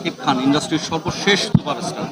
শাকিব খান ইন্ডাস্ট্রির সর্বশেষ সুপারস্টার।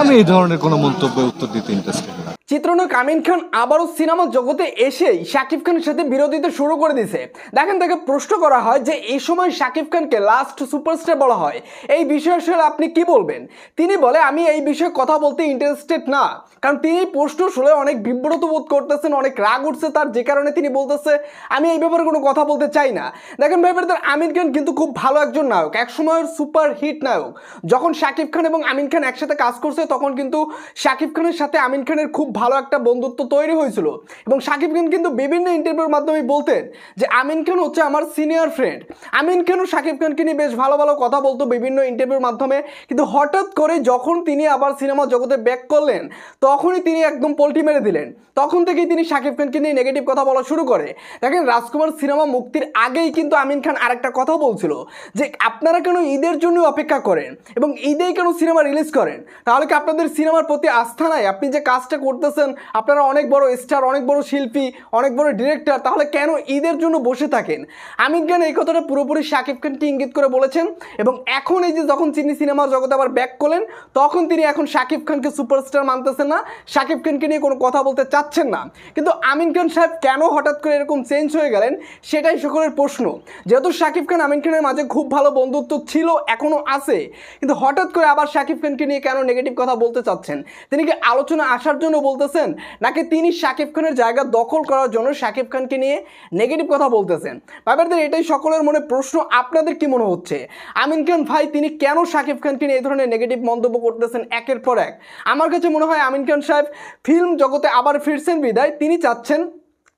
আমি এই ধরনের কোনো মন্তব্যে উত্তর দিতে ইন্টারেস্টেড না চিত্রনক আমিন খান আবারও সিনেমা জগতে এসেই শাকিব খানের সাথে বিরোধিতা শুরু করে দিয়েছে। দেখেন তাকে প্রশ্ন করা হয় যে, এই সময় শাকিব খানকে লাস্ট সুপারস্টার বলা হয়। এই বিষয়ে আসলে আপনি কি বলবেন? তিনি বলে, আমি এই বিষয়ে কথা বলতে ইন্টারেস্টেড না। কারণ তিনি প্রশ্ন শুনে অনেক বিব্রত বোধ করতেছেন, অনেক রাগ উঠছে তার, যে কারণে তিনি বলতেছে, আমি এই ব্যাপারে কোনো কথা বলতে চাই না। দেখেন ভাই আমিন খান কিন্তু খুব ভালো একজন নায়ক, একসময়ের সুপার হিট নায়ক। যখন শাকিব খান এবং আমিন খান একসাথে কাজ করছে, তখন কিন্তু শাকিব খানের সাথে আমিন খানের খুব ভালো একটা বন্ধুত্ব তৈরি হয়েছিল। এবং শাকিব খান কিন্তু বিভিন্ন ইন্টারভিউর মাধ্যমে বলতেন যে, আমিন খান হচ্ছে আমার সিনিয়র ফ্রেন্ড আমিন খানও শাকিব খানকে নিয়ে বেশ ভালো ভালো কথা বলতো বিভিন্ন ইন্টারভিউর মাধ্যমে। কিন্তু হঠাৎ করে যখন তিনি আবার সিনেমা জগতে ব্যাক করলেন, তখনই তিনি একদম পল্টি মেরে দিলেন। তখন থেকেই তিনি শাকিব খানকে নিয়ে নেগেটিভ কথা বলা শুরু করে। দেখেন, রাজকুমার সিনেমা মুক্তির আগেই কিন্তু আমিন খান আরেকটা কথা বলছিল যে, আপনারা কেন ঈদের জন্য অপেক্ষা করেন এবং ঈদেই কেন সিনেমা রিলিজ করেন? তাহলে কি আপনাদের সিনেমার প্রতি আস্থা নাই? আপনি যে কাজটা করতেছেন আপনারা অনেক বড় স্টার অনেক বড় শিল্পী, অনেক বড় ডিরেক্টর তাহলে কেন ঈদের জন্য বসে থাকেন? আমির খান এই কথাটা পুরোপুরি শাকিব খানকে ইঙ্গিত করে বলেছেন এবং এখন এই যে যখন তিনি সিনেমার জগতে আবার ব্যাক করলেন, তখন তিনি এখন শাকিব খানকে সুপারস্টার মানতেছেন না। শাকিব খানকে নিয়ে কোনো কথা বলতে চাচ্ছেন না। কিন্তু আমিন খান সাহেব কেন হঠাৎ করে এরকম চেঞ্জ হয়ে গেলেন, সেটাই সকলের প্রশ্ন। যেহেতু শাকিব খান আমিন খানের মাঝে খুব ভালো বন্ধুত্ব ছিল এখনও আছে। কিন্তু হঠাৎ করে আবার শাকিব খানকে নিয়ে কেন নেগেটিভ কথা বলতে চাচ্ছেন? তিনি কি আলোচনা আসার জন্য বলতেছেন? নাকি তিনি শাকিব খানের জায়গা দখল করার জন্য শাকিব খানকে নিয়ে নেগেটিভ কথা বলতেছেন? ব্যাপারদের এটাই সকলের মনে প্রশ্ন, আপনাদের কি মনে হচ্ছে? আমিন খান ভাই, তিনি কেন শাকিব খানকে নিয়ে এই ধরনের নেগেটিভ মন্তব্য করতেছেন একের পর এক? আমার কাছে মনে হয় আমিন খান সাহেব ফিল্ম জগতে আবার ফিরছেন বিদায়, তিনি চাচ্ছেন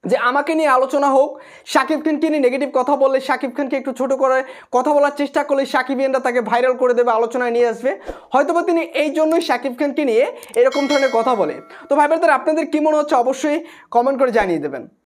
যে আমাকে নিয়ে আলোচনা হোক, সাকিব খানকে নিয়ে নেগেটিভ কথা বললে সাকিব খানকে একটু ছোট করে কথা বলার চেষ্টা করলে সাকিবিয়ানরা তাকে ভাইরাল করে দেবে, আলোচনায় নিয়ে আসবে। হয়তোবা তিনি এই জন্যই সাকিব খানকে নিয়ে এরকম ধরনের কথা বলে। তো ভাই আপনাদের কী মনে হচ্ছে? অবশ্যই কমেন্ট করে জানিয়ে দেবেন।